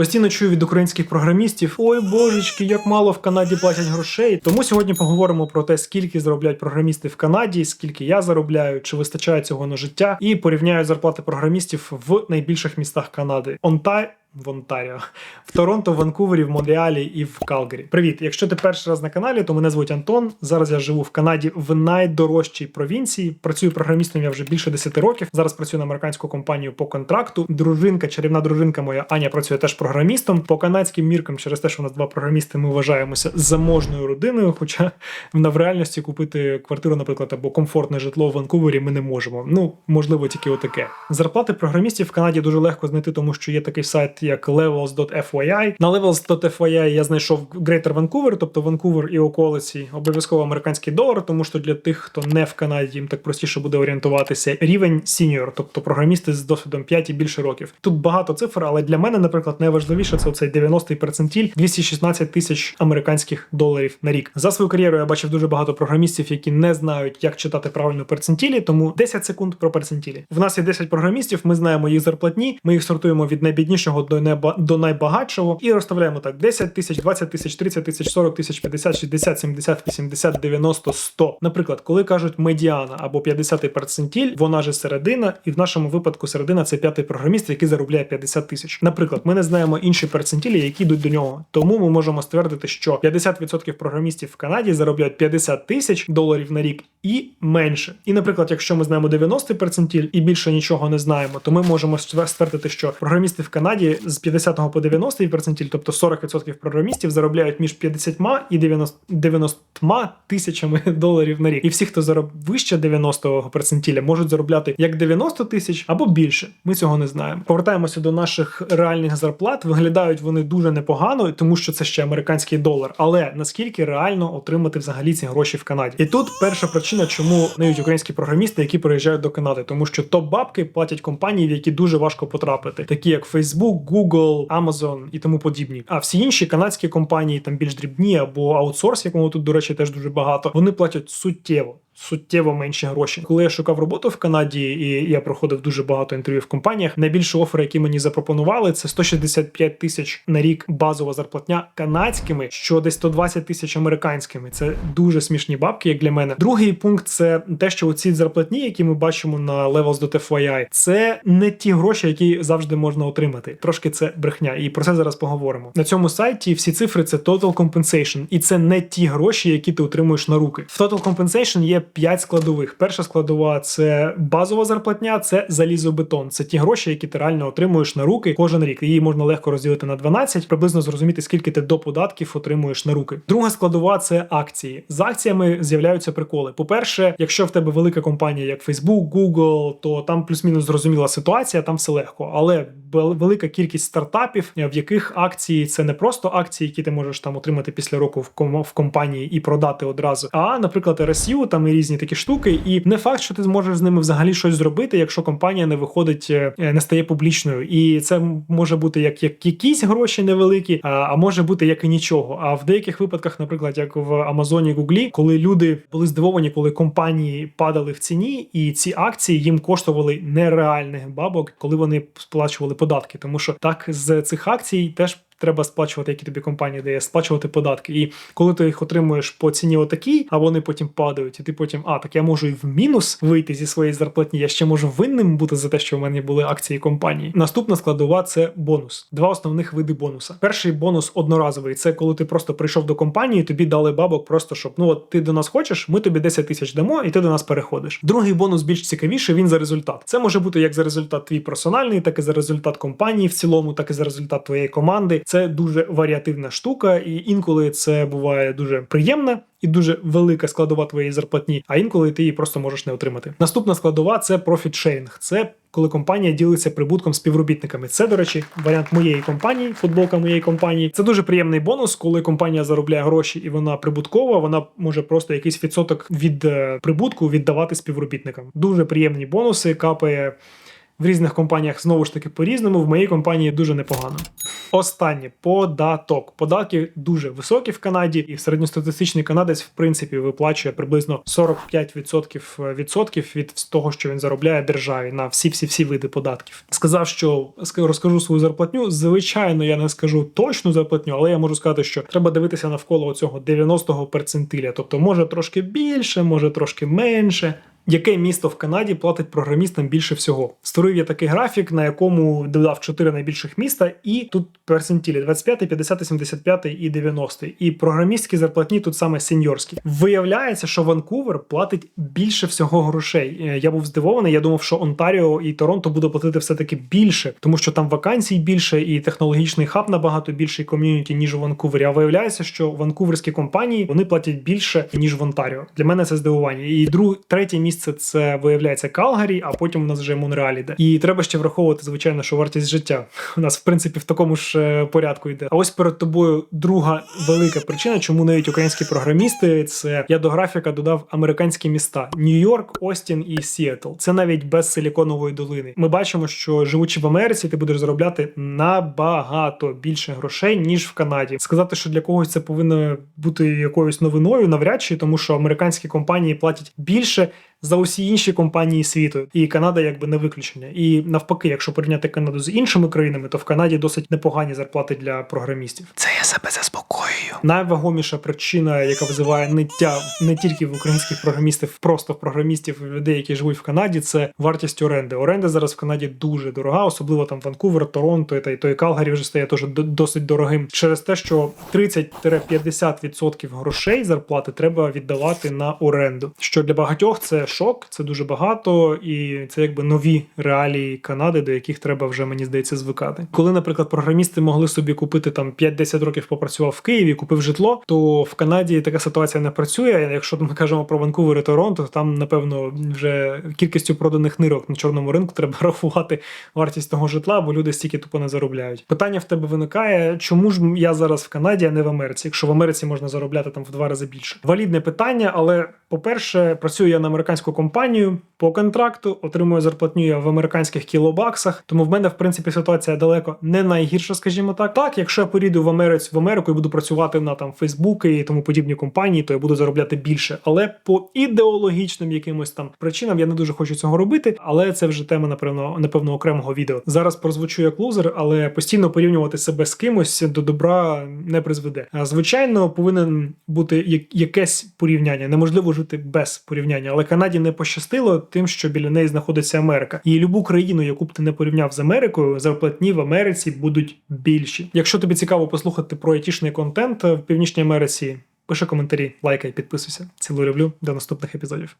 Постійно чую від українських програмістів: ой божечки, як мало в Канаді платять грошей. Тому сьогодні поговоримо про те, скільки заробляють програмісти в Канаді, скільки я заробляю, чи вистачає цього на життя, і порівняю зарплати програмістів в найбільших містах Канади. Онтай. В Онтаріо, в Торонто, в Ванкувері, в Монреалі і в Калгарі. Привіт! Якщо ти перший раз на каналі, то мене звуть Антон. Зараз я живу в Канаді в найдорожчій провінції. Працюю програмістом я вже більше 10 років. Зараз працюю на американську компанію по контракту. Дружинка, чарівна дружинка моя Аня працює теж програмістом. По канадським міркам, через те, що у нас два програмісти, ми вважаємося заможною родиною. Хоча в реальності купити квартиру, наприклад, або комфортне житло в Ванкувері ми не можемо. Ну можливо, тільки отаке. Зарплати програмістів в Канаді дуже легко знайти, тому що є такий сайт як levels.fyi. На levels.fyi я знайшов Greater Vancouver, тобто Ванкувер і околиці, обов'язково американський долар, тому що для тих, хто не в Канаді, їм так простіше буде орієнтуватися. Рівень senior, тобто програмісти з досвідом 5 і більше років. Тут багато цифр, але для мене, наприклад, найважливіше це цей 90-й перцентіль 216 тисяч американських доларів на рік. За свою кар'єру я бачив дуже багато програмістів, які не знають, як читати правильно перцентілі, тому 10 секунд про перцентілі. В нас є 10 програмістів, ми знаємо їх зарплатні, ми їх сортуємо від найбіднішого до неба до найбагатшого і розставляємо так: 10 тисяч, 20 тисяч, 30 тисяч, 40 тисяч, 50, 60, 70, 80, 90, 100. Наприклад, коли кажуть медіана або 50 перцентіль, вона же середина, і в нашому випадку середина це п'ятий програміст, який заробляє 50 тисяч. Наприклад, ми не знаємо інші перцентілі, які йдуть до нього. Тому ми можемо ствердити, що 50% програмістів в Канаді заробляють 50 тисяч доларів на рік і менше. І, наприклад, якщо ми знаємо 90 перцентіль і більше нічого не знаємо, то ми можемо ствердити, що програмісти в Канаді з 50 по 90 перцентіль, тобто 40% програмістів заробляють між 50 і 90, 90 тисячами доларів на рік. І всі, хто зароб вище 90 перцентіля, можуть заробляти як 90 тисяч або більше. Ми цього не знаємо. Повертаємося до наших реальних зарплат. Виглядають вони дуже непогано, тому що це ще американський долар. Але наскільки реально отримати взагалі ці гроші в Канаді? І тут перша причина, чому нають українські програмісти, які приїжджають до Канади, тому що топ-бабки платять компанії, в які дуже важко потрапити, такі як Facebook, Google, Amazon і тому подібні. А всі інші канадські компанії, там більш дрібні або аутсорс, якому тут, до речі, теж дуже багато, вони платять суттєво. Суттєво менші гроші. Коли я шукав роботу в Канаді, і я проходив дуже багато інтерв'ю в компаніях. Найбільші офери, які мені запропонували, це 165 тисяч на рік базова зарплатня канадськими, що десь 120 тисяч американськими. Це дуже смішні бабки, як для мене. Другий пункт це те, що оці зарплатні, які ми бачимо на levels.fyi, це не ті гроші, які завжди можна отримати. Трошки це брехня, і про це зараз поговоримо. На цьому сайті всі цифри це total compensation, і це не ті гроші, які ти отримуєш на руки. В total compensation є 5 складових. Перша складова це базова зарплатня, це залізобетон. Це ті гроші, які ти реально отримуєш на руки кожен рік. Її можна легко розділити на 12, приблизно зрозуміти, скільки ти до податків отримуєш на руки. Друга складова це акції. З акціями з'являються приколи. По-перше, якщо в тебе велика компанія, як Facebook, Google, то там плюс-мінус зрозуміла ситуація, там все легко. Але велика кількість стартапів, в яких акції це не просто акції, які ти можеш там отримати після року в компанії і продати одразу. А, наприклад, RSU, там різні такі штуки, і не факт, що ти зможеш з ними взагалі щось зробити, якщо компанія не виходить, е, не стає публічною. І це може бути як, як якісь гроші невеликі, а, а може бути як і нічого. А в деяких випадках, наприклад, як в Амазоні Гуглі, коли люди були здивовані, коли компанії падали в ціні, і ці акції їм коштували нереальних бабок, коли вони сплачували податки, тому що так з цих акцій теж. Треба сплачувати, які тобі компанія дає, сплачувати податки. І коли ти їх отримуєш по ціні отакій, а вони потім падають, і ти потім, а так я можу і в мінус вийти зі своєї зарплатні. Я ще можу винним бути за те, що в мене були акції компанії. Наступна складова це бонус. Два основних види бонуса. Перший бонус одноразовий це коли ти просто прийшов до компанії, тобі дали бабок, просто щоб ну от ти до нас хочеш, ми тобі 10 тисяч дамо, і ти до нас переходиш. Другий бонус більш цікавіший. Він за результат. Це може бути як за результат твій персональний, так і за результат компанії в цілому, так і за результат твоєї команди. Це дуже варіативна штука, і інколи це буває дуже приємне. І дуже велика складова твоєї зарплатні, а інколи ти її просто можеш не отримати. Наступна складова це профіт шейринг. Це коли компанія ділиться прибутком співробітниками. Це, до речі, варіант моєї компанії, футболка моєї компанії. Це дуже приємний бонус, коли компанія заробляє гроші і вона прибуткова. Вона може просто якийсь відсоток від прибутку віддавати співробітникам. Дуже приємні бонуси, капає В різних компаніях знову ж таки по-різному. В моїй компанії дуже непогано. Останнє податок. Податки дуже високі в Канаді, і середньостатистичний канадець, в принципі, виплачує приблизно 45% відсотків від того, що він заробляє державі на всі всі всі види податків. Сказав, що розкажу свою зарплатню. Звичайно, я не скажу точну зарплатню, але я можу сказати, що треба дивитися навколо цього 90-го перцентиля. Тобто, може трошки більше, може трошки менше. Яке місто в Канаді платить програмістам більше всього? Створив я такий графік, на якому додав 4 найбільших міста, і тут перцентілі 25, 50, 75 і 90. І програмістські зарплатні тут саме сеньорські. Виявляється, що Ванкувер платить більше всього грошей. Е, Я був здивований. Я думав, що Онтаріо і Торонто буде платити все таки більше, тому що там вакансій більше, і технологічний хаб набагато більший ком'юніті, ніж у Ванкувері. А виявляється, що ванкуверські компанії вони платять більше ніж в Онтаріо. Для мене це здивування. І друг, третє місце це виявляється Калгарі, а потім у нас вже Монреаль іде. І треба ще враховувати, звичайно, що вартість життя у нас в принципі в такому ж е, порядку йде. А ось перед тобою друга велика причина, чому навіть українські програмісти це я до графіка додав американські міста: Нью-Йорк, Остін і Сіетл. Це навіть без силіконової долини. Ми бачимо, що живучи в Америці, ти будеш заробляти набагато більше грошей ніж в Канаді. Сказати, що для когось це повинно бути якоюсь новиною, навряд чи, тому що американські компанії платять більше. За усі інші компанії світу, і Канада якби не виключення. І навпаки, якщо порівняти Канаду з іншими країнами, то в Канаді досить непогані зарплати для програмістів. Це я себе заспокоюю. Найвагоміша причина, яка визиває ниття не тільки в українських програмістів, просто в програмістів людей, які живуть в Канаді, це вартість оренди. Оренда зараз в Канаді дуже дорога, особливо там Ванкувер, Торонто та й той Калгарі вже стає теж до- досить дорогим. Через те, що 30-50% грошей зарплати треба віддавати на оренду. Що для багатьох це шок, це дуже багато, і це якби нові реалії Канади, до яких треба вже мені здається звикати. Коли, наприклад, програмісти могли собі купити там 5-10 років попрацював в Києві, купив житло, то в Канаді така ситуація не працює. Якщо ми кажемо про Ванкувер і Торонто, то там напевно вже кількістю проданих нирок на чорному ринку треба рахувати вартість того житла, бо люди стільки тупо не заробляють. Питання в тебе виникає, чому ж я зараз в Канаді, а не в Америці, якщо в Америці можна заробляти там в два рази більше. Валідне питання, але по-перше, працюю я на американську компанію по контракту, отримую зарплатню я в американських кілобаксах. Тому в мене, в принципі, ситуація далеко не найгірша, скажімо так. Так, якщо я поїду в Америці в Америку і буду працювати на там Фейсбуки і тому подібні компанії, то я буду заробляти більше. Але по ідеологічним якимось там причинам я не дуже хочу цього робити. Але це вже тема, напевно, напевно, окремого відео. Зараз прозвучу як лузер, але постійно порівнювати себе з кимось до добра не призведе. Звичайно, повинен бути якесь порівняння. Неможливо жити без порівняння, але Канаді не пощастило тим, що біля неї знаходиться Америка. І любу країну, яку б ти не порівняв з Америкою, зарплатні в Америці будуть більші. Якщо тобі цікаво послухати про айтішний контент в Північній Америці, пиши коментарі, лайкай, підписуйся. Цілую люблю. До наступних епізодів.